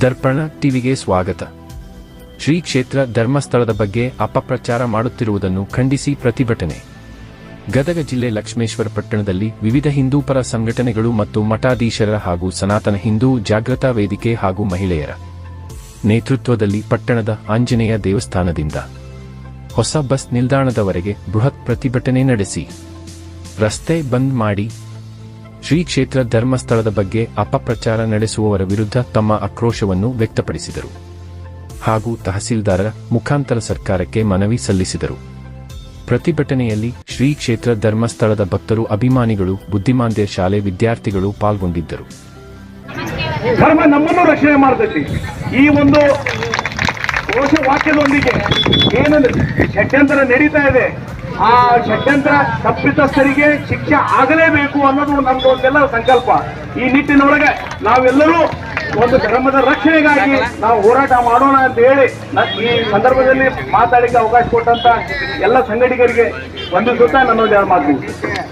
ದರ್ಪಣ ಟಿವಿಗೆ ಸ್ವಾಗತ. ಶ್ರೀ ಕ್ಷೇತ್ರ ಧರ್ಮಸ್ಥಳದ ಬಗ್ಗೆ ಅಪಪ್ರಚಾರ ಮಾಡುತ್ತಿರುವುದನ್ನು ಖಂಡಿಸಿ ಪ್ರತಿಭಟನೆ. ಗದಗ ಜಿಲ್ಲೆ ಲಕ್ಷ್ಮೇಶ್ವರ ಪಟ್ಟಣದಲ್ಲಿ ವಿವಿಧ ಹಿಂದೂಪರ ಸಂಘಟನೆಗಳು ಮತ್ತು ಮಠಾಧೀಶರ ಹಾಗೂ ಸನಾತನ ಹಿಂದೂ ಜಾಗೃತಾ ವೇದಿಕೆ ಹಾಗೂ ಮಹಿಳೆಯರ ನೇತೃತ್ವದಲ್ಲಿ ಪಟ್ಟಣದ ಆಂಜನೇಯ ದೇವಸ್ಥಾನದಿಂದ ಹೊಸ ಬಸ್ ನಿಲ್ದಾಣದವರೆಗೆ ಬೃಹತ್ ಪ್ರತಿಭಟನೆ ನಡೆಸಿ. ರಸ್ತೆ ಬಂದ್ ಮಾಡಿ ಶ್ರೀ ಕ್ಷೇತ್ರ ಧರ್ಮಸ್ಥಳದ ಬಗ್ಗೆ ಅಪಪ್ರಚಾರ ನಡೆಸುವವರ ವಿರುದ್ಧ ತಮ್ಮ ಆಕ್ರೋಶವನ್ನು ವ್ಯಕ್ತಪಡಿಸಿದರು. ಹಾಗೂ ತಹಸೀಲ್ದಾರರ ಮುಖಾಂತರ ಸರ್ಕಾರಕ್ಕೆ ಮನವಿ ಸಲ್ಲಿಸಿದರು. ಪ್ರತಿಭಟನೆಯಲ್ಲಿ ಶ್ರೀ ಕ್ಷೇತ್ರ ಧರ್ಮಸ್ಥಳದ ಭಕ್ತರು ಅಭಿಮಾನಿಗಳು, ಬುದ್ಧಿಮಾಂದ್ಯ ಶಾಲೆ ವಿದ್ಯಾರ್ಥಿಗಳು ಪಾಲ್ಗೊಂಡಿದ್ದರು. ಧರ್ಮ ನಮ್ಮನ್ನು ರಕ್ಷಣೆ ಮಾಡ್ತೈತಿ. ಈ ಒಂದು ಘೋಷ ವಾಕ್ಯದೊಂದಿಗೆ ಏನು ಷಡ್ಯಂತರ ನಡೀತಾ ಇದೆ. ಆ ಷಡ್ಯಂತ್ರ ತಪ್ಪಿತಸ್ಥರಿಗೆ ಶಿಕ್ಷೆ ಆಗಲೇಬೇಕು ಅನ್ನೋದು ನಮ್ದು ಒಂದೆಲ್ಲ ಸಂಕಲ್ಪ ಈ ನಿಟ್ಟಿನೊಳಗೆ ನಾವೆಲ್ಲರೂ ಒಂದು ಧರ್ಮದ ರಕ್ಷಣೆಗಾಗಿ ನಾವು ಹೋರಾಟ ಮಾಡೋಣ ಅಂತ ಹೇಳಿ ಈ ಸಂದರ್ಭದಲ್ಲಿ ಮಾತಾಡಲಿಕ್ಕೆ ಅವಕಾಶ ಕೊಟ್ಟಂತ ಎಲ್ಲ ಸಂಘಟಕರಿಗೆ ಒಂದು ಸುತ್ತ ನನ್ನ ಮಾತು ಮುಗಿಸ್ತೇನೆ.